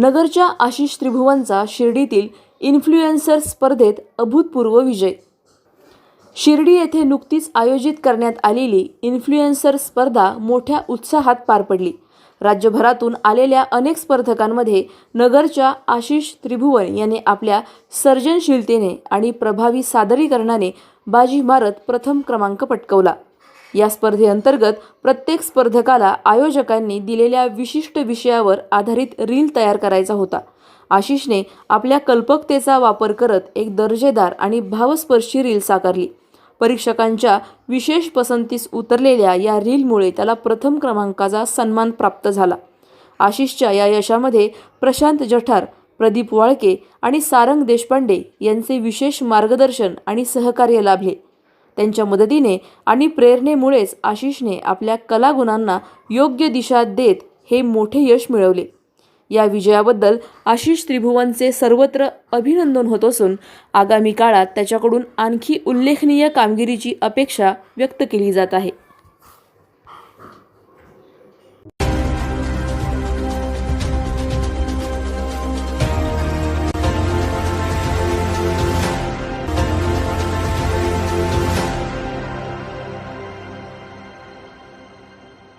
नगरच्या आशिष त्रिभुवनचा शिर्डीतील इन्फ्लुएन्सर स्पर्धेत अभूतपूर्व विजय. शिर्डी येथे नुकतीच आयोजित करण्यात आलेली इन्फ्लुएन्सर स्पर्धा मोठ्या उत्साहात पार पडली. राज्यभरातून आलेल्या अनेक स्पर्धकांमध्ये नगरच्या आशिष त्रिभुवन यांनी आपल्या सर्जनशीलतेने आणि प्रभावी सादरीकरणाने बाजी मारत प्रथम क्रमांक पटकवला. या स्पर्धेअंतर्गत प्रत्येक स्पर्धकाला आयोजकांनी दिलेल्या विशिष्ट विषयावर आधारित रील तयार करायचा होता. आशिषने आपल्या कल्पकतेचा वापर करत एक दर्जेदार आणि भावस्पर्शी रील साकारली. परीक्षकांच्या विशेष पसंतीस उतरलेल्या या रीलमुळे त्याला प्रथम क्रमांकाचा सन्मान प्राप्त झाला. आशिषच्या या यशामध्ये प्रशांत जठार प्रदीप वाळके आणि सारंग देशपांडे यांचे विशेष मार्गदर्शन आणि सहकार्य लाभले. त्यांच्या मदतीने आणि प्रेरणेमुळेच आशिषने आपल्या कलागुणांना योग्य दिशा देत हे मोठे यश मिळवले. या विजयाबद्दल आशिष त्रिभुवनचे सर्वत्र अभिनंदन होत असून आगामी काळात त्याच्याकडून आणखी उल्लेखनीय कामगिरीची अपेक्षा व्यक्त केली जात आहे.